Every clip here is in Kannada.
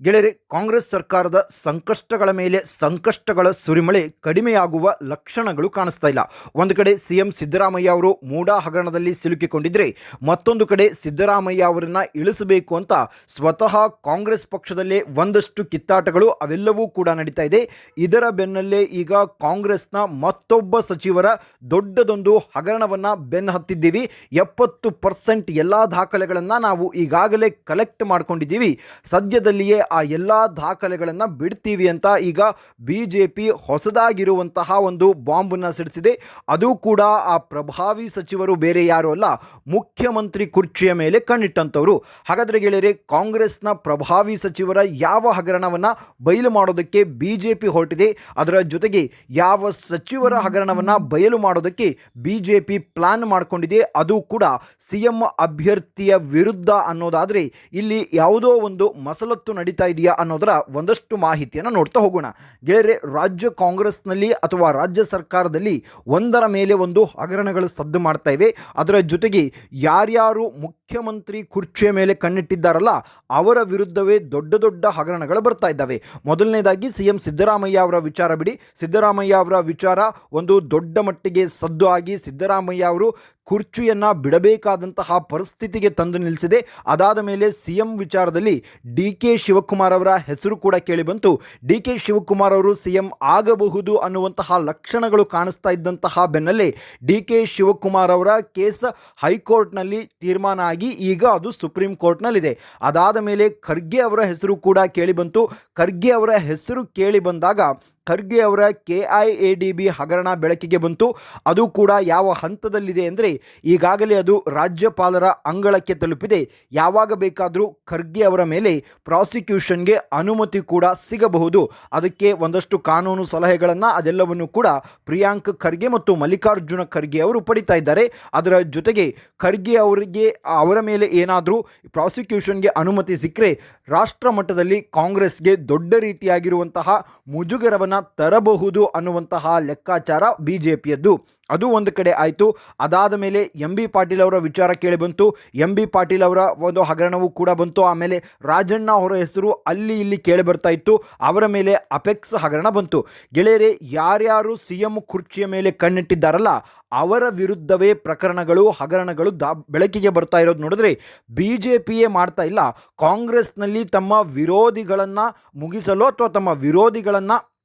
ಗೆಳೆಯರೆ, ಕಾಂಗ್ರೆಸ್ ಸರ್ಕಾರದ ಸಂಕಷ್ಟಗಳ ಮೇಲೆ ಸಂಕಷ್ಟಗಳ ಸುರಿಮಳೆ ಕಡಿಮೆಯಾಗುವ ಲಕ್ಷಣಗಳು ಕಾಣಿಸ್ತಾ ಇಲ್ಲ. ಒಂದು ಕಡೆ ಸಿಎಂ ಸಿದ್ದರಾಮಯ್ಯ ಅವರು ಮೂಡಾ ಹಗರಣದಲ್ಲಿ ಸಿಲುಕಿಕೊಂಡಿದ್ರೆ, ಮತ್ತೊಂದು ಕಡೆ ಸಿದ್ದರಾಮಯ್ಯ ಅವರನ್ನು ಇಳಿಸಬೇಕು ಅಂತ ಸ್ವತಃ ಕಾಂಗ್ರೆಸ್ ಪಕ್ಷದಲ್ಲೇ ಒಂದಷ್ಟು ಕಿತ್ತಾಟಗಳು ಅವೆಲ್ಲವೂ ಕೂಡ ನಡೀತಾ ಇದೆ. ಇದರ ಬೆನ್ನಲ್ಲೇ ಈಗ ಕಾಂಗ್ರೆಸ್ನ ಮತ್ತೊಬ್ಬ ಸಚಿವರ ದೊಡ್ಡದೊಂದು ಹಗರಣವನ್ನು ಬೆನ್ನು ಹತ್ತಿದ್ದೀವಿ. ಎಪ್ಪತ್ತು ಪರ್ಸೆಂಟ್ ಎಲ್ಲ ದಾಖಲೆಗಳನ್ನು ನಾವು ಈಗಾಗಲೇ ಕಲೆಕ್ಟ್ ಮಾಡ್ಕೊಂಡಿದ್ದೀವಿ. ಸದ್ಯದಲ್ಲಿಯೇ ಆ ಎಲ್ಲ ದಾಖಲೆಗಳನ್ನು ಬಿಡ್ತೀವಿ ಅಂತ ಈಗ ಬಿ ಜೆ ಪಿ ಹೊಸದಾಗಿರುವಂತಹ ಒಂದು ಬಾಂಬನ್ನು ಸಿಡಿಸಿದೆ. ಅದು ಕೂಡ ಆ ಪ್ರಭಾವಿ ಸಚಿವರು ಬೇರೆ ಯಾರು ಅಲ್ಲ, ಮುಖ್ಯಮಂತ್ರಿ ಕುರ್ಚಿಯ ಮೇಲೆ ಕಣ್ಣಿಟ್ಟಂಥವ್ರು. ಹಾಗಾದರೆ ಗೆಳೆಯರೆ, ಕಾಂಗ್ರೆಸ್ನ ಪ್ರಭಾವಿ ಸಚಿವರ ಯಾವ ಹಗರಣವನ್ನು ಬಯಲು ಮಾಡೋದಕ್ಕೆ ಬಿ ಜೆ ಪಿ ಹೊರಟಿದೆ, ಅದರ ಜೊತೆಗೆ ಯಾವ ಸಚಿವರ ಹಗರಣವನ್ನು ಬಯಲು ಮಾಡೋದಕ್ಕೆ ಬಿ ಜೆ ಪಿ ಪ್ಲಾನ್ ಮಾಡಿಕೊಂಡಿದೆ, ಅದು ಕೂಡ ಸಿ ಎಂ ಅಭ್ಯರ್ಥಿಯ ವಿರುದ್ಧ ಅನ್ನೋದಾದರೆ ಇಲ್ಲಿ ಯಾವುದೋ ಒಂದು ಮಸಲತ್ತು ನಡೀತಾ ಇದೆಯಾ ಅನ್ನೋದರ ಒಂದಷ್ಟು ಮಾಹಿತಿಯನ್ನು ನೋಡ್ತಾ ಹೋಗೋಣ. ಗೆಳೆಯರೆ, ರಾಜ್ಯ ಕಾಂಗ್ರೆಸ್ನಲ್ಲಿ ಅಥವಾ ರಾಜ್ಯ ಸರ್ಕಾರದಲ್ಲಿ ಒಂದರ ಮೇಲೆ ಒಂದು ಹಗರಣಗಳು ಸದ್ದು ಮಾಡ್ತಾ ಇವೆ. ಅದರ ಜೊತೆಗೆ ಯಾರ್ಯಾರು ಮುಖ್ಯಮಂತ್ರಿ ಕುರ್ಚಿಯ ಮೇಲೆ ಕಣ್ಣಿಟ್ಟಿದ್ದಾರಲ್ಲ, ಅವರ ವಿರುದ್ಧವೇ ದೊಡ್ಡ ದೊಡ್ಡ ಹಗರಣಗಳು ಬರ್ತಾ ಇದ್ದಾವೆ. ಮೊದಲನೇದಾಗಿ ಸಿ ಎಂ ಸಿದ್ದರಾಮಯ್ಯ ಅವರ ವಿಚಾರ ಬಿಡಿ. ಸಿದ್ದರಾಮಯ್ಯ ಅವರ ವಿಚಾರ ಒಂದು ದೊಡ್ಡ ಮಟ್ಟಿಗೆ ಸದ್ದು ಆಗಿ ಸಿದ್ದರಾಮಯ್ಯ ಅವರು ಕುರ್ಚಿಯನ್ನು ಬಿಡಬೇಕಾದಂತಹ ಪರಿಸ್ಥಿತಿಗೆ ತಂದು ನಿಲ್ಲಿಸಿದೆ. ಅದಾದ ಮೇಲೆ ಸಿ ಎಂ ವಿಚಾರದಲ್ಲಿ ಡಿ ಕೆ ಶಿವಕುಮಾರ್ ಅವರ ಹೆಸರು ಕೂಡ ಕೇಳಿಬಂತು. ಡಿ ಕೆ ಶಿವಕುಮಾರ್ ಅವರು ಸಿ ಎಂ ಆಗಬಹುದು ಅನ್ನುವಂತಹ ಲಕ್ಷಣಗಳು ಕಾಣಿಸ್ತಾ ಇದ್ದಂತಹ ಬೆನ್ನಲ್ಲೇ ಡಿ ಕೆ ಶಿವಕುಮಾರ್ ಅವರ ಕೇಸ್ ಹೈಕೋರ್ಟ್ನಲ್ಲಿ ತೀರ್ಮಾನ ಆಗಿ ಈಗ ಅದು ಸುಪ್ರೀಂ ಕೋರ್ಟ್ನಲ್ಲಿದೆ. ಅದಾದ ಮೇಲೆ ಖರ್ಗೆ ಅವರ ಹೆಸರು ಕೂಡ ಕೇಳಿಬಂತು. ಖರ್ಗೆ ಅವರ ಹೆಸರು ಕೇಳಿ ಬಂದಾಗ ಖರ್ಗೆ ಅವರ K I A D B ಹಗರಣ ಬೆಳಕಿಗೆ ಬಂತು. ಅದು ಕೂಡ ಯಾವ ಹಂತದಲ್ಲಿದೆ ಅಂದರೆ ಈಗಾಗಲೇ ಅದು ರಾಜ್ಯಪಾಲರ ಅಂಗಳಕ್ಕೆ ತಲುಪಿದೆ. ಯಾವಾಗ ಬೇಕಾದರೂ ಖರ್ಗೆ ಅವರ ಮೇಲೆ ಪ್ರಾಸಿಕ್ಯೂಷನ್ಗೆ ಅನುಮತಿ ಕೂಡ ಸಿಗಬಹುದು. ಅದಕ್ಕೆ ಒಂದಷ್ಟು ಕಾನೂನು ಸಲಹೆಗಳನ್ನು ಅದೆಲ್ಲವನ್ನು ಕೂಡ ಪ್ರಿಯಾಂಕ್ ಖರ್ಗೆ ಮತ್ತು ಮಲ್ಲಿಕಾರ್ಜುನ ಖರ್ಗೆ ಅವರು ಪಡಿತಾ ಇದ್ದಾರೆ. ಅದರ ಜೊತೆಗೆ ಖರ್ಗೆ ಅವರಿಗೆ, ಅವರ ಮೇಲೆ ಏನಾದರೂ ಪ್ರಾಸಿಕ್ಯೂಷನ್ಗೆ ಅನುಮತಿ ಸಿಕ್ಕರೆ ರಾಷ್ಟ್ರ ಮಟ್ಟದಲ್ಲಿ ಕಾಂಗ್ರೆಸ್ಗೆ ದೊಡ್ಡ ರೀತಿಯಾಗಿರುವಂತಹ ಮುಜುಗರವನ್ನು ತರಬಹುದು ಅನ್ನುವಂತಹ ಲೆಕ್ಕಾಚಾರ ಬಿ ಜೆ ಪಿಯದ್ದು ಅದು ಒಂದು ಕಡೆ ಆಯಿತು. ಅದಾದ ಮೇಲೆ ಎಂ ಬಿ ಪಾಟೀಲ್ ಅವರ ವಿಚಾರ ಕೇಳಿ ಬಂತು. ಎಂ ಬಿ ಪಾಟೀಲ್ ಅವರ ಒಂದು ಹಗರಣವೂ ಕೂಡ ಬಂತು. ಆಮೇಲೆ ರಾಜಣ್ಣ ಅವರ ಹೆಸರು ಅಲ್ಲಿ ಇಲ್ಲಿ ಕೇಳಿ ಬರ್ತಾ ಇತ್ತು. ಅವರ ಮೇಲೆ ಅಪೆಕ್ಸ್ ಹಗರಣ ಬಂತು. ಗೆಳೆಯರೆ, ಯಾರ್ಯಾರು ಸಿ ಎಂ ಕುರ್ಚಿಯ ಮೇಲೆ ಕಣ್ಣಿಟ್ಟಿದ್ದಾರಲ್ಲ, ಅವರ ವಿರುದ್ಧವೇ ಪ್ರಕರಣಗಳು, ಹಗರಣಗಳು ದಾ ಬೆಳಕಿಗೆ ಬರ್ತಾ ಇರೋದು ನೋಡಿದ್ರೆ ಬಿ ಜೆ ಪಿಯೇ ಮಾಡ್ತಾ ಇಲ್ಲ. ಕಾಂಗ್ರೆಸ್ನಲ್ಲಿ ತಮ್ಮ ವಿರೋಧಿಗಳನ್ನು ಮುಗಿಸಲು ಅಥವಾ ತಮ್ಮ ವಿರೋಧಿಗಳನ್ನು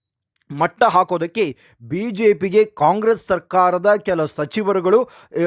ಮಟ್ಟ ಹಾಕೋದಕ್ಕೆ ಬಿ ಜೆ ಪಿಗೆ ಕಾಂಗ್ರೆಸ್ ಸರ್ಕಾರದ ಕೆಲ ಸಚಿವರುಗಳು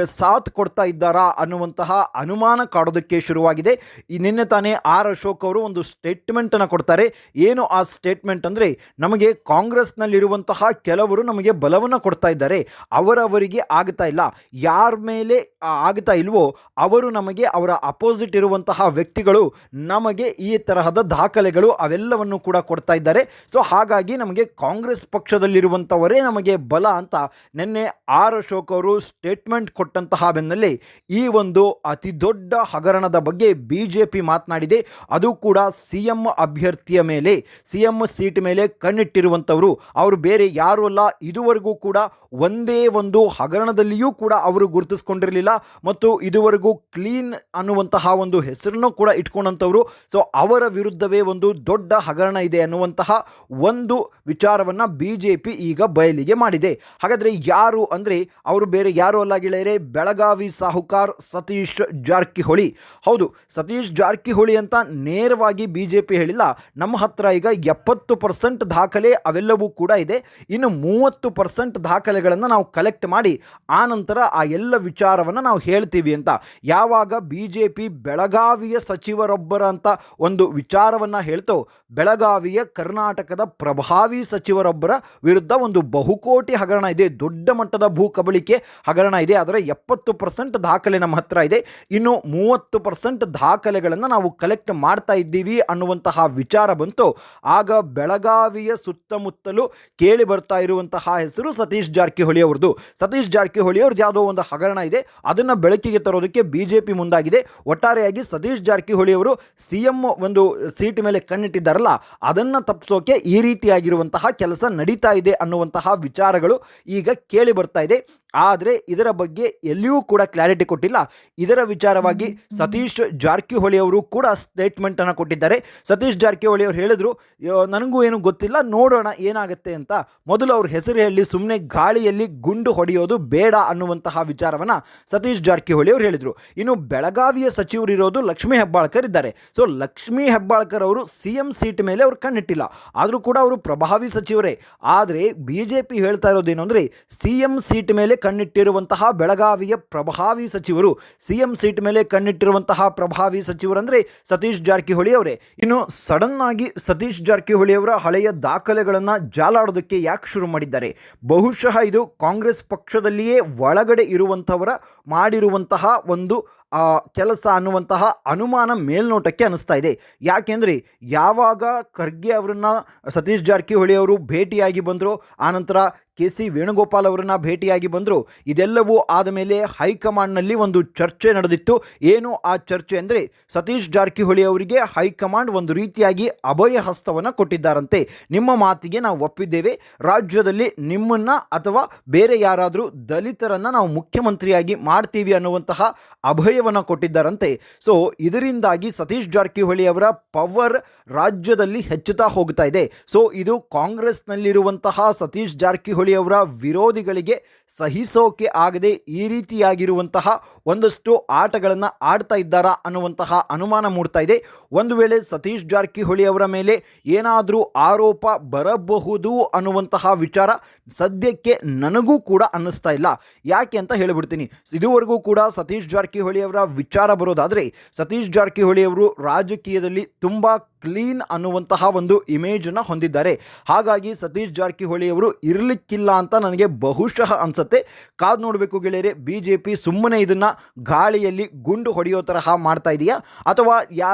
ಸಾಥ್ ಕೊಡ್ತಾ ಇದ್ದಾರಾ ಅನ್ನುವಂತಹ ಅನುಮಾನ ಕಾಡೋದಕ್ಕೆ ಶುರುವಾಗಿದೆ. ಈ ನಿನ್ನೆ ತಾನೇ ಆರ್ ಅಶೋಕ್ ಅವರು ಒಂದು ಸ್ಟೇಟ್ಮೆಂಟನ್ನು ಕೊಡ್ತಾರೆ. ಏನು ಆ ಸ್ಟೇಟ್ಮೆಂಟ್ ಅಂದರೆ, ನಮಗೆ ಕಾಂಗ್ರೆಸ್ನಲ್ಲಿರುವಂತಹ ಕೆಲವರು ನಮಗೆ ಬಲವನ್ನು ಕೊಡ್ತಾ ಇದ್ದಾರೆ. ಅವರವರಿಗೆ ಆಗ್ತಾ ಇಲ್ಲ. ಯಾರ ಮೇಲೆ ಆಗ್ತಾ ಇಲ್ವೋ, ಅವರು ನಮಗೆ ಅವರ ಅಪೋಸಿಟ್ ಇರುವಂತಹ ವ್ಯಕ್ತಿಗಳು ನಮಗೆ ಈ ತರಹದ ದಾಖಲೆಗಳು ಅವೆಲ್ಲವನ್ನು ಕೂಡ ಕೊಡ್ತಾ ಇದ್ದಾರೆ. ಸೊ, ಹಾಗಾಗಿ ನಮಗೆ ಕಾಂಗ್ರೆಸ್ ಪಕ್ಷದಲ್ಲಿರುವಂಥವರೇ ನಮಗೆ ಬಲ ಅಂತ ನಿನ್ನೆ ಆರ್ ಅಶೋಕ್ ಅವರು ಸ್ಟೇಟ್ಮೆಂಟ್ ಕೊಟ್ಟಂತಹ ಬೆನ್ನಲ್ಲಿ ಈ ಒಂದು ಅತಿ ದೊಡ್ಡ ಹಗರಣದ ಬಗ್ಗೆ ಬಿ ಜೆ ಮಾತನಾಡಿದೆ. ಅದು ಕೂಡ ಸಿ ಎಂ ಅಭ್ಯರ್ಥಿಯ ಮೇಲೆ, ಸಿ ಎಂ ಸೀಟ್ ಮೇಲೆ ಕಣ್ಣಿಟ್ಟಿರುವಂಥವರು ಅವರು ಬೇರೆ ಯಾರೂ ಅಲ್ಲ. ಇದುವರೆಗೂ ಕೂಡ ಒಂದೇ ಒಂದು ಹಗರಣದಲ್ಲಿಯೂ ಕೂಡ ಅವರು ಗುರುತಿಸ್ಕೊಂಡಿರಲಿಲ್ಲ. ಮತ್ತು ಇದುವರೆಗೂ ಕ್ಲೀನ್ ಅನ್ನುವಂತಹ ಒಂದು ಹೆಸರನ್ನು ಕೂಡ ಇಟ್ಕೊಂಡಂಥವರು ಸೊ ಅವರ ವಿರುದ್ಧವೇ ಒಂದು ದೊಡ್ಡ ಹಗರಣ ಇದೆ ಅನ್ನುವಂತಹ ಒಂದು ವಿಚಾರವನ್ನು ಬಿ ಜೆ ಪಿ ಈಗ ಬಯಲಿಗೆ ಮಾಡಿದೆ. ಹಾಗಾದರೆ ಯಾರು ಅಂದರೆ ಅವರು ಬೇರೆ ಯಾರು ಅಲ್ಲ ಗೆಳೆಯರೆ? ಬೆಳಗಾವಿ ಸಾಹುಕಾರ್ ಸತೀಶ್ ಜಾರಕಿಹೊಳಿ. ಹೌದು, ಸತೀಶ್ ಜಾರಕಿಹೊಳಿ ಅಂತ ನೇರವಾಗಿ ಬಿ ಜೆ ಪಿ ಹೇಳಿಲ್ಲ. ನಮ್ಮ ಹತ್ರ ಈಗ ಎಪ್ಪತ್ತು ಪರ್ಸೆಂಟ್ ದಾಖಲೆ ಅವೆಲ್ಲವೂ ಕೂಡ ಇದೆ. ಇನ್ನು ಮೂವತ್ತು ಪರ್ಸೆಂಟ್ ದಾಖಲೆಗಳನ್ನು ನಾವು ಕಲೆಕ್ಟ್ ಮಾಡಿ ಆ ನಂತರ ಆ ಎಲ್ಲ ವಿಚಾರವನ್ನು ನಾವು ಹೇಳ್ತೀವಿ ಅಂತ. ಯಾವಾಗ ಬಿ ಜೆ ಪಿ ಬೆಳಗಾವಿಯ ಸಚಿವರೊಬ್ಬರ ಅಂತ ಒಂದು ವಿಚಾರವನ್ನು ಹೇಳ್ತೋ, ಬೆಳಗಾವಿಯ ಕರ್ನಾಟಕದ ಪ್ರಭಾವಿ ಸಚಿವರೊಬ್ಬರ ವಿರುದ್ಧ ಒಂದು ಬಹುಕೋಟಿ ಹಗರಣ ಇದೆ. ದೊಡ್ಡ ಮಟ್ಟದ ಭೂ ಕಬಳಿಕೆ ಹಗರಣ ಇದೆ. ಆದರೆ ಎಪ್ಪತ್ತು ಪರ್ಸೆಂಟ್ ದಾಖಲೆ ನಮ್ಮ ಹತ್ರ ಇದೆ. ಇನ್ನು ಮೂವತ್ತು ಪರ್ಸೆಂಟ್ ದಾಖಲೆಗಳನ್ನು ನಾವು ಕಲೆಕ್ಟ್ ಮಾಡ್ತಾ ಇದ್ದೀವಿ ಅನ್ನುವಂತಹ ವಿಚಾರ ಬಂತು. ಆಗ ಬೆಳಗಾವಿಯ ಸುತ್ತಮುತ್ತಲೂ ಕೇಳಿ ಬರ್ತಾ ಇರುವಂತಹ ಹೆಸರು ಸತೀಶ್ ಜಾರಕಿಹೊಳಿ ಅವ್ರದ್ದು. ಸತೀಶ್ ಜಾರಕಿಹೊಳಿ ಅವ್ರದ್ದು ಯಾವುದೋ ಒಂದು ಹಗರಣ ಇದೆ. ಅದನ್ನು ಬೆಳಕಿಗೆ ತರೋದಕ್ಕೆ ಬಿ ಜೆ ಪಿ ಮುಂದಾಗಿದೆ. ಒಟ್ಟಾರೆಯಾಗಿ ಸತೀಶ್ ಜಾರಕಿಹೊಳಿ ಅವರು ಸಿ ಎಂ ಒಂದು ಸೀಟ್ ಮೇಲೆ ಕಣ್ಣಿಟ್ಟಿದ್ದಾರಲ್ಲ, ಅದನ್ನು ತಪ್ಪಿಸೋಕೆ ಈ ರೀತಿಯಾಗಿರುವಂತಹ ಕೆಲಸ ನಡೀತಾ ಇದೆ ಅನ್ನುವಂತಹ ವಿಚಾರಗಳು ಈಗ ಕೇಳಿ ಬರ್ತಾ ಇದೆ. ಆದರೆ ಇದರ ಬಗ್ಗೆ ಎಲ್ಲಿಯೂ ಕೂಡ ಕ್ಲಾರಿಟಿ ಕೊಟ್ಟಿಲ್ಲ. ಇದರ ವಿಚಾರವಾಗಿ ಸತೀಶ್ ಜಾರಕಿಹೊಳಿ ಅವರು ಕೂಡ ಸ್ಟೇಟ್ಮೆಂಟ್ ಅನ್ನು ಕೊಟ್ಟಿದ್ದಾರೆ. ಸತೀಶ್ ಜಾರಕಿಹೊಳಿ ಅವರು ಹೇಳಿದ್ರು ನನಗೂ ಏನು ಗೊತ್ತಿಲ್ಲ, ನೋಡೋಣ ಏನಾಗುತ್ತೆ ಅಂತ. ಮೊದಲು ಅವ್ರ ಹೆಸರು ಹೇಳಿ ಸುಮ್ಮನೆ ಗಾಳಿಯಲ್ಲಿ ಗುಂಡು ಹೊಡೆಯೋದು ಬೇಡ ಅನ್ನುವಂತಹ ವಿಚಾರವನ್ನು ಸತೀಶ್ ಜಾರಕಿಹೊಳಿ ಅವರು ಹೇಳಿದರು. ಇನ್ನು ಬೆಳಗಾವಿಯ ಸಚಿವರು ಇರೋದು ಲಕ್ಷ್ಮೀ ಹೆಬ್ಬಾಳ್ಕರ್ ಇದ್ದಾರೆ. ಸೊ ಲಕ್ಷ್ಮೀ ಹೆಬ್ಬಾಳ್ಕರ್ ಅವರು ಸಿ ಎಂ ಸೀಟ್ ಮೇಲೆ ಅವರು ಕಣ್ಣಿಟ್ಟಿಲ್ಲ. ಆದರೂ ಕೂಡ ಅವರು ಪ್ರಭಾವಿ ಸಚಿವರೇ. ಆದರೆ ಬಿ ಜೆ ಪಿ ಹೇಳ್ತಾ ಇರೋದೇನು ಅಂದರೆ ಸಿ ಎಂ ಸೀಟ್ ಮೇಲೆ ಕಣ್ಣಿಟ್ಟಿರುವಂತಹ ಬೆಳಗಾವಿಯ ಪ್ರಭಾವಿ ಸಚಿವರು, ಸಿಎಂ ಸೀಟ್ ಮೇಲೆ ಕಣ್ಣಿಟ್ಟಿರುವಂತಹ ಪ್ರಭಾವಿ ಸಚಿವರಂದ್ರೆ ಸತೀಶ್ ಜಾರಕಿಹೊಳಿ ಅವರೇ. ಇನ್ನು ಸಡನ್ ಆಗಿ ಸತೀಶ್ ಜಾರಕಿಹೊಳಿ ಅವರ ಹಳೆಯ ದಾಖಲೆಗಳನ್ನು ಜಾಲಾಡೋದಕ್ಕೆ ಯಾಕೆ ಶುರು ಮಾಡಿದ್ದಾರೆ? ಬಹುಶಃ ಇದು ಕಾಂಗ್ರೆಸ್ ಪಕ್ಷದಲ್ಲಿಯೇ ಒಳಗಡೆ ಇರುವಂಥವರ ಮಾಡಿರುವಂತಹ ಒಂದು ಕೆಲಸ ಅನ್ನುವಂತಹ ಅನುಮಾನ ಮೇಲ್ನೋಟಕ್ಕೆ ಅನಿಸ್ತಾ ಇದೆ. ಯಾಕೆಂದರೆ ಯಾವಾಗ ಖರ್ಗೆ ಅವರನ್ನು ಸತೀಶ್ ಜಾರಕಿಹೊಳಿ ಅವರು ಭೇಟಿಯಾಗಿ ಬಂದರು ಆನಂತರ ಕೆ ಸಿ ವೇಣುಗೋಪಾಲ್ ಅವರನ್ನ ಭೇಟಿಯಾಗಿ ಬಂದರು, ಇದೆಲ್ಲವೂ ಆದ ಮೇಲೆ ಹೈಕಮಾಂಡ್ನಲ್ಲಿ ಒಂದು ಚರ್ಚೆ ನಡೆದಿತ್ತು. ಏನು ಆ ಚರ್ಚೆ ಅಂದರೆ ಸತೀಶ್ ಜಾರಕಿಹೊಳಿ ಅವರಿಗೆ ಹೈಕಮಾಂಡ್ ಒಂದು ರೀತಿಯಾಗಿ ಅಭಯ ಹಸ್ತವನ್ನು ಕೊಟ್ಟಿದ್ದಾರಂತೆ. ನಿಮ್ಮ ಮಾತಿಗೆ ನಾವು ಒಪ್ಪಿದ್ದೇವೆ. ರಾಜ್ಯದಲ್ಲಿ ನಿಮ್ಮನ್ನು ಅಥವಾ ಬೇರೆ ಯಾರಾದರೂ ದಲಿತರನ್ನು ನಾವು ಮುಖ್ಯಮಂತ್ರಿಯಾಗಿ ಮಾಡ್ತೀವಿ ಅನ್ನುವಂತಹ ಅಭಯವನ್ನು ಕೊಟ್ಟಿದ್ದಾರಂತೆ. ಸೊ ಇದರಿಂದಾಗಿ ಸತೀಶ್ ಜಾರಕಿಹೊಳಿ ಅವರ ಪವರ್ ರಾಜ್ಯದಲ್ಲಿ ಹೆಚ್ಚುತ್ತಾ ಹೋಗ್ತಾ ಇದೆ. ಸೊ ಇದು ಕಾಂಗ್ರೆಸ್ನಲ್ಲಿರುವಂತಹ ಸತೀಶ್ ಜಾರಕಿಹೊಳಿ ಅವರ ವಿರೋಧಿಗಳಿಗೆ ಸಹಿಸೋಕೆ ಆಗದೆ ಈ ರೀತಿಯಾಗಿರುವಂತಹ ಒಂದಷ್ಟು ಆಟಗಳನ್ನು ಆಡ್ತಾ ಇದ್ದಾರಾ ಅನ್ನುವಂತಹ ಅನುಮಾನ ಮೂಡ್ತಾ ಇದೆ. ಒಂದು ವೇಳೆ ಸತೀಶ್ ಜಾರಕಿಹೊಳಿ ಅವರ ಮೇಲೆ ಏನಾದರೂ ಆರೋಪ ಬರಬಹುದು ಅನ್ನುವಂತಹ ವಿಚಾರ ಸದ್ಯಕ್ಕೆ ನನಗೂ ಕೂಡ ಅನ್ನಿಸ್ತಾ ಇಲ್ಲ. ಯಾಕೆ ಅಂತ ಹೇಳಿಬಿಡ್ತೀನಿ. ಇದುವರೆಗೂ ಕೂಡ ಸತೀಶ್ ಜಾರಕಿಹೊಳಿ ಅವರ ವಿಚಾರ ಬರೋದಾದರೆ ಸತೀಶ್ ಜಾರಕಿಹೊಳಿ ಅವರು ರಾಜಕೀಯದಲ್ಲಿ ತುಂಬ ಕ್ಲೀನ್ ಅನ್ನುವಂತಹ ಒಂದು ಇಮೇಜನ್ನು ಹೊಂದಿದ್ದಾರೆ. ಹಾಗಾಗಿ ಸತೀಶ್ ಜಾರಕಿಹೊಳಿ ಅವರು ಇರಲಿಕ್ಕಿಲ್ಲ ಅಂತ ನನಗೆ ಬಹುಶಃ ಅನಿಸುತ್ತೆ. ಕಾದು ನೋಡಬೇಕು ಗೆಳೆಯರೆ ಬಿ ಜೆ ಪಿ ಸುಮ್ಮನೆ ಇದನ್ನು ಗಾಳಿಯಲ್ಲಿ ಗುಂಡು ಹೊಡೆಯೋ ತರಹ ಮಾಡ್ತಾ ಇದೆಯಾ? ಅಥವಾ ಯಾ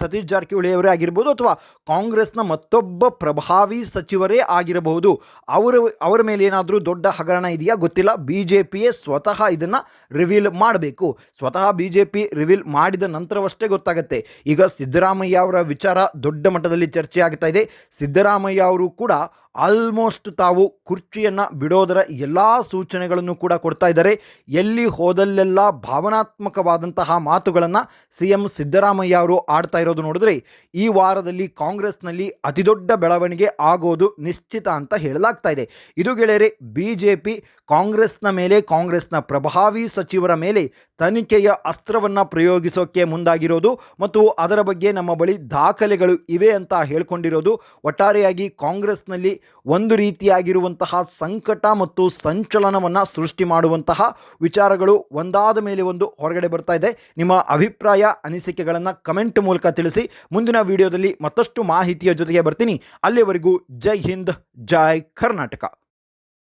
ಸತೀಶ್ ಜಾರಕಿಹೊಳಿ ಅವರೇ ಆಗಿರ್ಬೋದು ಅಥವಾ ಕಾಂಗ್ರೆಸ್ನ ಮತ್ತೊಬ್ಬ ಪ್ರಭಾವಿ ಸಚಿವರೇ ಆಗಿರಬಹುದು. ಅವರ ಅವರ ಮೇಲೆ ಏನಾದರೂ ದೊಡ್ಡ ಹಗರಣ ಇದೆಯಾ? ಗೊತ್ತಿಲ್ಲ. ಬಿ ಜೆ ಪಿಯೇ ಸ್ವತಃ ಇದನ್ನು ರಿವೀಲ್ ಮಾಡಬೇಕು. ಸ್ವತಃ ಬಿ ಜೆ ಪಿ ರಿವೀಲ್ ಮಾಡಿದ ನಂತರವಷ್ಟೇ ಗೊತ್ತಾಗುತ್ತೆ. ಈಗ ಸಿದ್ದರಾಮಯ್ಯ ಅವರ ವಿಚಾರ ದೊಡ್ಡ ಮಟ್ಟದಲ್ಲಿ ಚರ್ಚೆ ಆಗ್ತಾ ಇದೆ. ಸಿದ್ದರಾಮಯ್ಯ ಅವರು ಕೂಡ ಆಲ್ಮೋಸ್ಟ್ ತಾವು ಕುರ್ಚಿಯನ್ನು ಬಿಡೋದರ ಎಲ್ಲ ಸೂಚನೆಗಳನ್ನು ಕೂಡ ಕೊಡ್ತಾ ಇದ್ದಾರೆ. ಎಲ್ಲಿ ಹೋದಲ್ಲೆಲ್ಲ ಭಾವನಾತ್ಮಕವಾದಂತಹ ಮಾತುಗಳನ್ನು ಸಿ ಎಂ ಸಿದ್ದರಾಮಯ್ಯ ಅವರು ಆಡ್ತಾ ಇರೋದು ನೋಡಿದ್ರೆ ಈ ವಾರದಲ್ಲಿ ಕಾಂಗ್ರೆಸ್ನಲ್ಲಿ ಅತಿದೊಡ್ಡ ಬೆಳವಣಿಗೆ ಆಗೋದು ನಿಶ್ಚಿತ ಅಂತ ಹೇಳಲಾಗ್ತಾ ಇದೆ. ಇದು ಗೆಳೆಯರೆ ಬಿ ಜೆ ಪಿ ಕಾಂಗ್ರೆಸ್ನ ಮೇಲೆ, ಕಾಂಗ್ರೆಸ್ನ ಪ್ರಭಾವಿ ಸಚಿವರ ಮೇಲೆ ತನಿಖೆಯ ಅಸ್ತ್ರವನ್ನು ಪ್ರಯೋಗಿಸೋಕೆ ಮುಂದಾಗಿರೋದು ಮತ್ತು ಅದರ ಬಗ್ಗೆ ನಮ್ಮ ಬಳಿ ದಾಖಲೆಗಳು ಇವೆ ಅಂತ ಹೇಳ್ಕೊಂಡಿರೋದು. ಒಟ್ಟಾರೆಯಾಗಿ ಕಾಂಗ್ರೆಸ್ನಲ್ಲಿ ಒಂದು ರೀತಿಯಾಗಿರುವಂತಹ ಸಂಕಟ ಮತ್ತು ಸಂಚಲನವನ್ನು ಸೃಷ್ಟಿ ಮಾಡುವಂತಹ ವಿಚಾರಗಳು ಒಂದಾದ ಮೇಲೆ ಒಂದು ಹೊರಗಡೆ ಬರ್ತಾ ಇದೆ. ನಿಮ್ಮ ಅಭಿಪ್ರಾಯ, ಅನಿಸಿಕೆಗಳನ್ನು ಕಮೆಂಟ್ ಮೂಲಕ ತಿಳಿಸಿ. ಮುಂದಿನ ವಿಡಿಯೋದಲ್ಲಿ ಮತ್ತಷ್ಟು ಮಾಹಿತಿಯ ಜೊತೆಗೆ ಬರ್ತೀನಿ. ಅಲ್ಲಿವರೆಗೂ ಜೈ ಹಿಂದ್, ಜೈ ಕರ್ನಾಟಕ.